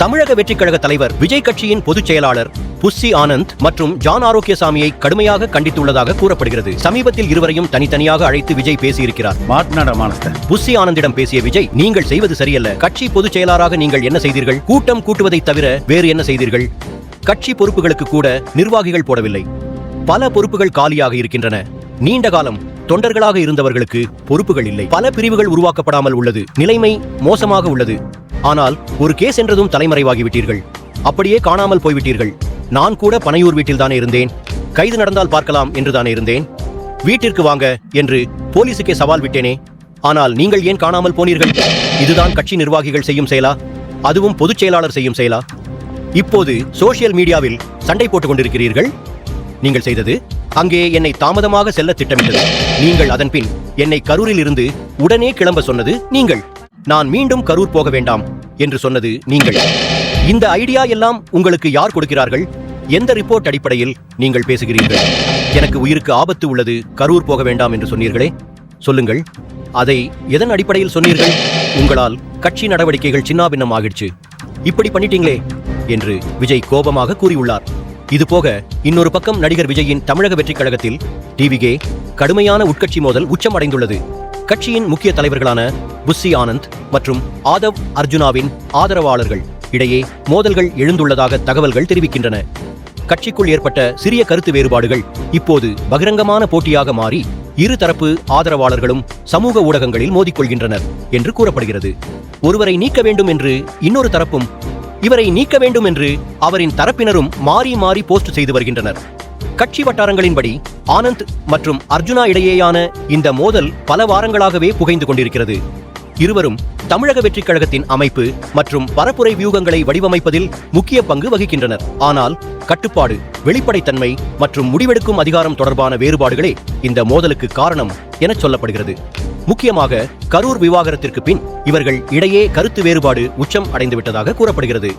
தமிழக வெற்றிக் கழக தலைவர் விஜய் கட்சியின் பொதுச் செயலாளர் புஸ்ஸி ஆனந்த் மற்றும் ஜான் ஆரோக்கியசாமியை கடுமையாக கண்டித்துள்ளதாக கூறப்படுகிறது. சமீபத்தில் இருவரையும் தனித்தனியாக அழைத்து விஜய் பேசியிருக்கிறார். புஸ்ஸி ஆனந்திடம் பேசிய விஜய் நீங்கள் செய்வது சரியல்ல. கட்சி பொதுச் செயலாளராக நீங்கள் என்ன செய்தீர்கள்? கூட்டம் கூட்டுவதை தவிர வேறு என்ன செய்தீர்கள்? கட்சி பொறுப்புகளுக்கு கூட நிர்வாகிகள் போடவில்லை. பல பொறுப்புகள் காலியாக இருக்கின்றன. நீண்ட காலம் தொண்டர்களாக இருந்தவர்களுக்கு பொறுப்புகள் இல்லை. பல பிரிவுகள் உருவாக்கப்படாமல் உள்ளது. நிலைமை மோசமாக உள்ளது. ஆனால் ஒரு கேஸ் என்றதும் தலைமறைவாகிவிட்டீர்கள். அப்படியே காணாமல் போய்விட்டீர்கள். நான் கூட பனையூர் வீட்டில்தானே இருந்தேன். கைது நடந்தால் பார்க்கலாம் என்றுதானே இருந்தேன். வீட்டிற்கு வாங்க என்று போலீசுக்கே சவால் விட்டேனே. ஆனால் நீங்கள் ஏன் காணாமல் போனீர்கள்? இதுதான் கட்சி நிர்வாகிகள் செய்யும் செயலா? அதுவும் பொதுச் செயலாளர் செய்யும் செயலா? இப்போது சோஷியல் மீடியாவில் சண்டை போட்டுக் கொண்டிருக்கிறீர்கள்? நீங்கள் செய்தது? அங்கே என்னை தாமதமாக செல்ல திட்டமிட்டது. நீங்கள் அதன்பின் என்னை கரூரில் இருந்து உடனே கிளம்ப சொன்னது நீங்கள். நான் மீண்டும் கரூர் போக வேண்டாம் என்று சொன்னது நீங்கள். இந்த ஐடியா எல்லாம் உங்களுக்கு யார் கொடுக்கிறார்கள்? எந்த ரிப்போர்ட் அடிப்படையில் நீங்கள் பேசுகிறீர்கள்? எனக்கு உயிருக்கு ஆபத்து உள்ளது கரூர் போக வேண்டாம் என்று சொன்னீர்களே? சொல்லுங்கள். அதை எதன் அடிப்படையில் சொன்னீர்கள்? உங்களால் கட்சி நடவடிக்கைகள் சின்னாபின்னம் ஆகிடுச்சு. இப்படி பண்ணிட்டீங்களே என்று விஜய் கோபமாக கூறியுள்ளார். இது போக இன்னொரு பக்கம் நடிகர் விஜயின் தமிழக வெற்றிக் கழகத்தில் டிவிகே கடுமையான உட்கட்சி மோதல் உச்சம் அடைந்துள்ளது. கட்சியின் முக்கிய தலைவர்களான புஸ்ஸி ஆனந்த் மற்றும் ஆதவ் அர்ஜுனாவின் ஆதரவாளர்கள் இடையே மோதல்கள் எழுந்துள்ளதாக தகவல்கள் தெரிவிக்கின்றன. கட்சிக்குள் ஏற்பட்ட சிறிய கருத்து வேறுபாடுகள் இப்போது பகிரங்கமான போட்டியாக மாறி இரு தரப்பு ஆதரவாளர்களும் சமூக ஊடகங்களில் மோதிக்கொள்கின்றனர் என்று கூறப்படுகிறது. ஒருவரை நீக்க வேண்டும் என்று இன்னொரு தரப்பும் இவரை நீக்க வேண்டும் என்று அவரின் தரப்பினரும் மாறி மாறி போஸ்ட் செய்து வருகின்றனர். கட்சி வட்டாரங்களின்படி ஆனந்த் மற்றும் அர்ஜுனா இடையேயான இந்த மோதல் பல வாரங்களாகவே புகைந்து கொண்டிருக்கிறது. இருவரும் தமிழக வெற்றிக் கழகத்தின் அமைப்பு மற்றும் பரப்புரை வியூகங்களை வடிவமைப்பதில் முக்கிய பங்கு வகிக்கின்றனர். ஆனால் கட்டுப்பாடு வெளிப்படைத்தன்மை மற்றும் முடிவெடுக்கும் அதிகாரம் தொடர்பான வேறுபாடுகளே இந்த மோதலுக்கு காரணம் என சொல்லப்படுகிறது. முக்கியமாக கரூர் விவாகரத்திற்கு பின் இவர்கள் இடையே கருத்து வேறுபாடு உச்சம் அடைந்துவிட்டதாக கூறப்படுகிறது.